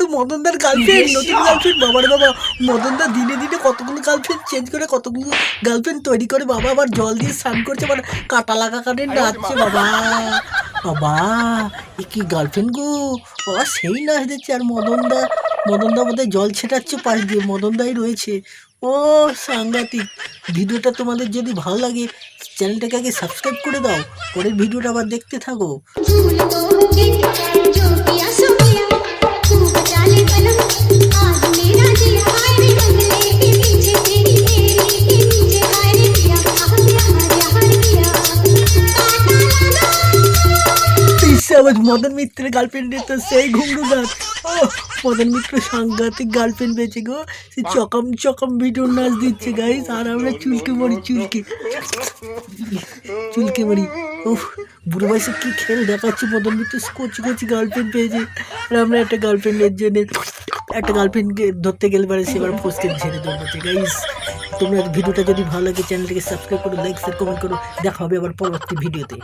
Girlfriend নতুন girlfriend বাবার বাবা। মদন দা দিনে দিনে কতগুলো গার্লফ্রেন্ড চেঞ্জ করে কতগুলো গার্লফ্রেন্ড তৈরি করে বাবা আবার জল দিয়ে স্নান করছে আবার কাটা লাগা কাটে নাচছে বাবা। বাবা এ কি গার্লফ্রেন্ড গো? বাবা সেই নাচ দিচ্ছে আর মদন দা মদন দা বোধহয় জল ছেটাচ্ছে পাশ দিয়ে মদন দাই রয়েছে। ও সাংঘাতিক। ভিডিওটা তোমাদের যদি ভালো লাগে চ্যানেলটাকে আগে সাবস্ক্রাইব করে দাও। পরের ভিডিওটা আবার দেখতে থাকো। ইসে আবার মদন মিত্রের গার্লফ্রেন্ডের তো সেই ঘুমরু গান ও, মদন মিত্র সাংঘাতিক গার্লফ্রেন্ড পেয়েছে গো। সে চকম চকম ভিডিও নাচ দিচ্ছে গাইস আর আমরা চুলকে মরি, চুলকে। চুলকে মরি। উফ, বুড়ো বয়সে কি খেল দেখাচ্ছি মদন মিত্র। কচি কচি গার্লফ্রেন্ড পেয়েছে। আর আমরা একটা গার্লফ্রেন্ডের জন্য একটা গার্লফ্রেন্ডকে ধরতে গেলে পারে সেবার ফোসকে ছেড়ে দেবো গাইস তোমরা ভিডিওটা যদি ভালো লাগে চ্যানেলটাকে সাবস্ক্রাইব করো লাইক শেয়ার কমেন্ট করো। দেখা হবে আবার পরবর্তী ভিডিওতে